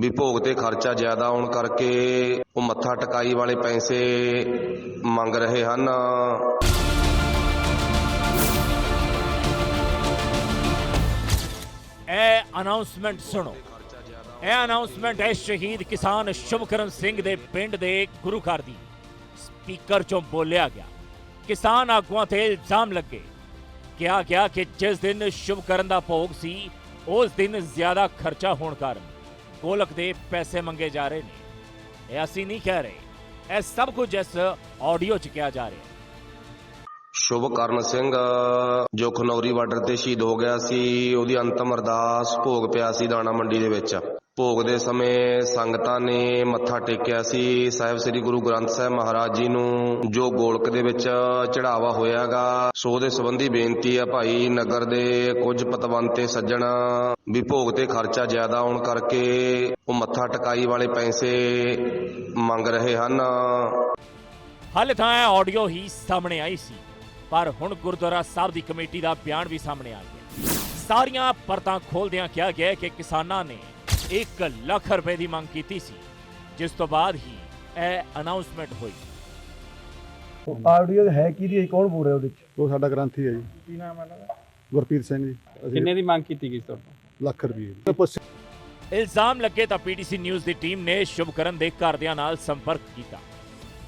ਵੀ ਭੋਗ ਤੇ ਖਰਚਾ ਜ਼ਿਆਦਾ ਆਉਣ ਕਰਕੇ ਉਹ ਮੱਥਾ ਟਕਾਈ ਵਾਲੇ ਪੈਸੇ ਮੰਗ ਰਹੇ ਹਨ। ਇਹ ਅਨਾਉਂਸਮੈਂਟ ਸੁਣੋ। ਇਹ ਅਨਾਉਂਸਮੈਂਟ ਹੈ ਸ਼ਹੀਦ ਕਿਸਾਨ ਸ਼ੁਭਕਰਨ ਸਿੰਘ ਦੇ ਪਿੰਡ ਦੇ ਗੁਰੂ ਘਰ ਦੀ। ਸਪੀਕਰ ਚੋਂ ਬੋਲਿਆ ਗਿਆ। ਕਿਸਾਨ ਆਗੂਆਂ ਤੇ ਇਲਜ਼ਾਮ ਲੱਗੇ। ਕਿਹਾ ਗਿਆ ਕਿ ਜਿਸ ਦਿਨ ਸ਼ੁਭਕਰਨ ਦਾ ਭੋਗ ਸੀ, ਉਸ ਦਿਨ ਜ਼ਿਆਦਾ ਖਰਚਾ ਹੋਣ ਕਾਰਨ ਗੋਲਕ ਦੇ ਪੈਸੇ ਮੰਗੇ ਜਾ ਰਹੇ ਨੇ। ਇਹ ਅਸੀਂ ਨਹੀਂ ਕਹਿ ਰਹੇ। ਇਹ ਸਭ ਕੁਝ ਇਸ ਆਡੀਓ 'ਚ ਕਿਹਾ ਜਾ ਰਿਹਾ ਹੈ। ਸ਼ੁਭਕਰਨ ਸਿੰਘ, ਜੋ ਖਨੌਰੀ ਬਾਰਡਰ ਤੇ ਸ਼ਹੀਦ ਹੋ ਗਿਆ ਸੀ, ਉਹਦੀ ਅੰਤਮ ਅਰਦਾਸ ਭੋਗ ਪਿਆ ਸੀ ਦਾਣਾ ਮੰਡੀ ਦੇ ਵਿੱਚ। ਭੋਗ ਦੇ ਸਮੇਂ ਸੰਗਤਾਂ ਨੇ ਮੱਥਾ ਟੇਕਿਆ ਸੀ। ਸਾਹਿਬ ਸ੍ਰੀ ਗੁਰੂ ਗ੍ਰੰਥ ਸਾਹਿਬ ਮਹਾਰਾਜ ਜੀ ਨੂੰ ਜੋ ਗੋਲਕ ਦੇ ਵਿੱਚ ਚੜਾਵਾ ਹੋਇਆਗਾ, ਸੋ ਦੇ ਸੰਬੰਧੀ ਬੇਨਤੀ ਆ ਭਾਈ ਨਗਰ ਦੇ ਕੁਝ ਪਤਵੰਤੇ ਸੱਜਣ ਵੀ ਭੋਗ ਤੇ ਖਰਚਾ ਜ਼ਿਆਦਾ ਆਉਣ ਕਰਕੇ ਉਹ ਮੱਥਾ ਟਕਾਈ ਵਾਲੇ ਪੈਸੇ ਮੰਗ ਰਹੇ ਹਨ। ਹਾਲੇ ਤਾਂ ਇਹ ਆਡੀਓ ਹੀ ਸਾਹਮਣੇ ਆਈ ਸੀ, ਪਰ ਹੁਣ ਗੁਰਦੁਆਰਾ ਸਾਹਿਬ ਦੀ ਕਮੇਟੀ ਦਾ ਬਿਆਨ ਵੀ ਸਾਹਮਣੇ ਆ ਗਿਆ। ਸਾਰੀਆਂ ਪਰਤਾਂ ਖੋਲਦਿਆਂ ਕਿਹਾ ਗਿਆ ਕਿ ਕਿਸਾਨਾਂ ਨੇ 1 ਲੱਖ ਰੁਪਏ ਦੀ ਮੰਗ ਕੀਤੀ ਸੀ ਜਿਸ ਤੋਂ ਬਾਅਦ ਹੀ ਇਹ ਅਨਾਉਂਸਮੈਂਟ ਹੋਈ ਆਡੀਓ ਹੈ ਕੀ ਦੀ ਕੌਣ ਬੋਲ ਰਿਹਾ ਉਹਦੇ ਚ ਉਹ ਸਾਡਾ ਗ੍ਰੰਥੀ ਹੈ ਜੀ ਕੀ ਨਾਮ ਹੈ ਇਹਨਾਂ ਦਾ ਗੁਰਪ੍ਰੀਤ ਸਿੰਘ ਜੀ। ਅਸੀਂ ਕਿੰਨੇ ਦੀ ਮੰਗ ਕੀਤੀ ਗਈ ਤੁਹਾਨੂੰ ਲੱਖ ਰੁਪਏ ਦੀ। ਪੁੱਛ- ਇਲਜ਼ਾਮ ਲੱਗੇ ਤਾਂ ਪੀਟੀਸੀ ਨਿਊਜ਼ ਦੀ ਟੀਮ ਨੇ ਸ਼ੁਭਕਰਨ ਦੇ ਘਰਦਿਆਂ ਨਾਲ ਸੰਪਰਕ ਕੀਤਾ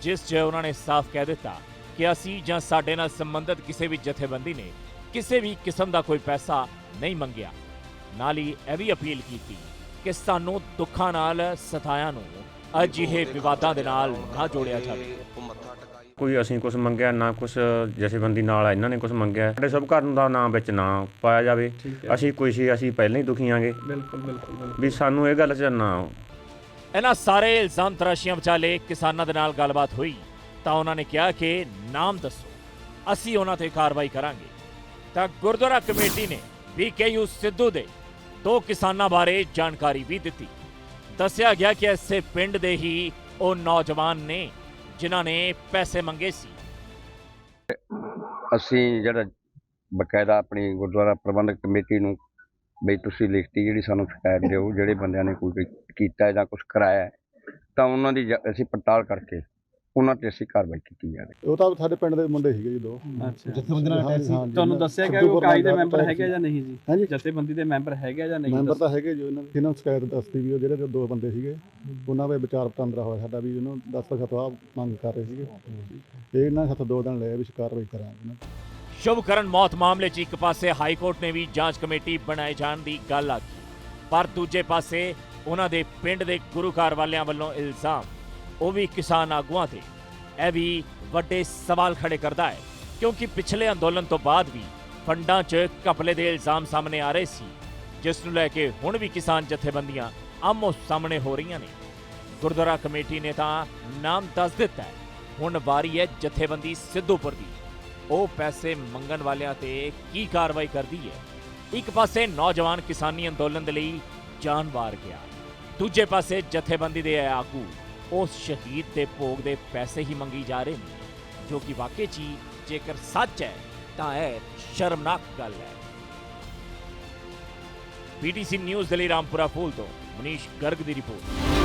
ਜਿਸ 'ਚ ਉਹਨਾਂ ਨੇ ਸਾਫ਼ ਕਹਿ ਦਿੱਤਾ ਕਿ ਅਸੀਂ ਜਾਂ ਸਾਡੇ ਨਾਲ ਸੰਬੰਧਿਤ ਕਿਸੇ ਵੀ ਜਥੇਬੰਦੀ ਨੇ ਕਿਸੇ ਵੀ ਕਿਸਮ ਦਾ ਕੋਈ ਪੈਸਾ ਨਹੀਂ ਮੰਗਿਆ। ਨਾਲ ਹੀ ਇਹ ਵੀ ਅਪੀਲ ਕੀਤੀ ਕਿ ਸਾਨੂੰ ਦੁੱਖਾਂ ਨਾਲ ਸਤਾਇਆ ਨੂੰ ਅਜਿਹੇ ਵਿਵਾਦਾਂ ਦੇ ਨਾਲ ਨਾ ਜੋੜਿਆ ਜਾਵੇ। ਕੋਈ ਅਸੀਂ ਕੁਝ ਮੰਗਿਆ ਨਾ ਕੁਝ ਜਥੇਬੰਦੀ ਨਾਲ ਆ, ਇਹਨਾਂ ਨੇ ਕੁਝ ਮੰਗਿਆ। ਸਾਡੇ ਸਭ ਘਰ ਦਾ ਨਾਮ ਵਿੱਚ ਨਾ ਪਾਇਆ ਜਾਵੇ। ਅਸੀਂ ਕੋਈ ਸੀ ਅਸੀਂ ਪਹਿਲਾਂ ਹੀ ਦੁਖੀਆਂਗੇ ਬਿਲਕੁਲ ਬਿਲਕੁਲ ਬਿਲਕੁਲ। ਵੀ ਸਾਨੂੰ ਇਹ ਗੱਲ 'ਚ ਨਾ ਇਹਨਾਂ ਸਾਰੇ ਇਲਜ਼ਾਮ ਤਰਾਸ਼ੀਆਂ ਵਿਚਾਲੇ ਕਿਸਾਨਾਂ ਦੇ ਨਾਲ ਗੱਲਬਾਤ ਹੋਈ। ਤਾਂ ਉਹਨਾਂ ਨੇ ਕਿਹਾ ਕਿ ਨਾਮ ਦੱਸੋ ਅਸੀਂ ਉਹਨਾਂ ਤੇ ਕਾਰਵਾਈ ਕਰਾਂਗੇ। ਤਾਂ ਗੁਰਦੁਆਰਾ ਕਮੇਟੀ ਨੇ ਵੀਕੇਯੂ ਸਿੱਧੂ ਦੇ ਦੋ ਕਿਸਾਨਾਂ ਬਾਰੇ ਜਾਣਕਾਰੀ ਵੀ ਦਿੱਤੀ। ਦੱਸਿਆ ਗਿਆ ਕਿ ਇਸੇ ਪਿੰਡ ਦੇ ਹੀ ਉਹ ਨੌਜਵਾਨ ਨੇ, ਜਿਨ੍ਹਾਂ ਨੇ ਪੈਸੇ ਮੰਗੇ ਸੀ। ਅਸੀਂ ਜਿਹੜਾ ਬਕਾਇਦਾ ਆਪਣੀ ਗੁਰਦੁਆਰਾ ਪ੍ਰਬੰਧਕ ਕਮੇਟੀ ਨੂੰ ਬਈ ਤੁਸੀਂ ਲਿਖਤੀ ਜਿਹੜੀ ਸਾਨੂੰ ਸ਼ਿਕਾਇਤ ਦਿਓ, ਜਿਹੜੇ ਬੰਦਿਆਂ ਨੇ ਕੋਈ ਕੀਤਾ ਜਾਂ ਕੁਝ ਕਰਾਇਆ, ਤਾਂ ਉਹਨਾਂ ਦੀ ਜ- ਅਸੀਂ ਪੜਤਾਲ ਕਰਕੇ ਉਹਨਾਂ ਤੇ ਅਸੀਂ ਕਾਰਵਾਈ ਕੀਤੀ ਜਾਵੇ ਉਹ ਤਾਂ ਸਾਡੇ ਪਿੰਡ ਦੇ ਮੁੰਡੇ ਸੀਗੇ ਜੀ ਦੋ। ਅੱਛਾ। ਜਥੇਬੰਦੀ ਨਾਲ ਅਟੈਚ ਸੀ। ਤੁਹਾਨੂੰ ਦੱਸਿਆ ਗਿਆ ਕਿ ਉਹ ਕਾਈ ਦੇ ਮੈਂਬਰ ਹੈਗੇ ਜਾਂ ਨਹੀਂ ਜੀ? ਜਥੇਬੰਦੀ ਦੇ ਮੈਂਬਰ ਹੈਗੇ ਜਾਂ ਨਹੀਂ ਮੈਂਬਰ ਤਾਂ ਹੈਗੇ ਜੀ ਇਹਨਾਂ ਨੂੰ ਸ਼ਿਕਾਇਤ ਦੱਸਦੀ ਵੀ ਉਹ ਜਿਹੜੇ ਦੋ ਬੰਦੇ ਸੀਗੇ ਉਹਨਾਂ ਦੇ ਵਿਚਾਰ ਵਟਾਂਦਰਾ ਹੋਇਆ ਸਾਡਾ ਵੀ ਉਹਨੂੰ 10 ਲੱਖ ਤੋਂ ਮੰਗ ਕਰ ਰਹੇ ਸੀਗੇ। ਤੇ ਇਹਨਾਂ ਹੱਥ ਦੋ ਦਿਨ ਲਏ ਵੀ ਕਾਰਵਾਈ ਕਰਾਂਗੇ। ਸ਼ੁਭਕਰਨ ਮੌਤ ਮਾਮਲੇ 'ਚ ਇੱਕ ਪਾਸੇ ਹਾਈ ਕੋਰਟ ਨੇ ਵੀ ਜਾਂਚ ਕਮੇਟੀ ਬਣਾਏ ਜਾਣ ਦੀ ਗੱਲ ਆਖੀ ਪਰ ਦੂਜੇ ਪਾਸੇ ਉਹਨਾਂ ਦੇ ਪਿੰਡ ਦੇ ਗੁਰੂ ਘਰ ਵਾਲਿਆਂ ਵੱਲੋਂ ਇਲਜ਼ਾਮ ਉਹ ਵੀ ਕਿਸਾਨ ਆਗੂਆਂ ਤੇ। ਇਹ ਵੀ ਵੱਡੇ ਸਵਾਲ ਖੜੇ ਕਰਦਾ ਹੈ, ਕਿਉਂਕਿ ਪਿਛਲੇ ਅੰਦੋਲਨ ਤੋਂ ਬਾਅਦ ਵੀ ਫੰਡਾਂ 'ਚ ਘਪਲੇ ਦੇ ਇਲਜ਼ਾਮ ਸਾਹਮਣੇ ਆ ਰਹੇ ਸੀ, ਜਿਸ ਨੂੰ ਲੈ ਕੇ ਹੁਣ ਵੀ ਕਿਸਾਨ ਜਥੇਬੰਦੀਆਂ ਆਮੋ ਸਾਹਮਣੇ ਹੋ ਰਹੀਆਂ ਨੇ। ਗੁਰਦੁਆਰਾ ਕਮੇਟੀ ਨੇ ਤਾਂ ਨਾਮ ਦੱਸ ਦਿੱਤਾ ਹੈ, ਹੁਣ ਵਾਰੀ ਹੈ ਜਥੇਬੰਦੀ ਸਿੱਧੂਪੁਰ ਦੀ। ਉਹ ਪੈਸੇ ਮੰਗਣ ਵਾਲਿਆਂ ਤੇ ਕੀ ਕਾਰਵਾਈ ਕਰਦੀ ਹੈ? ਇੱਕ ਪਾਸੇ ਨੌਜਵਾਨ ਕਿਸਾਨੀ ਅੰਦੋਲਨ ਦੇ ਲਈ ਜਾਨ ਵਾਰ ਗਿਆ, ਦੂਜੇ ਪਾਸੇ ਜਥੇਬੰਦੀ ਦੇ ਆਗੂ ਉਸ ਸ਼ਹੀਦ ਦੇ ਭੋਗ ਦੇ ਪੈਸੇ ਹੀ ਮੰਗੀ ਜਾ ਰਹੇ ਨੇ, ਜੋ ਕਿ ਵਾਕਈ 'ਚ ਹੀ ਜੇਕਰ ਸੱਚ ਹੈ, ਤਾਂ ਇਹ ਸ਼ਰਮਨਾਕ ਗੱਲ ਹੈ। ਪੀਟੀਸੀ ਨਿਊਜ਼ ਦੇ ਲਈ ਰਾਮਪੁਰਾ ਫੂਲ ਤੋਂ ਮਨੀਸ਼ ਗਰਗ ਦੀ ਰਿਪੋਰਟ।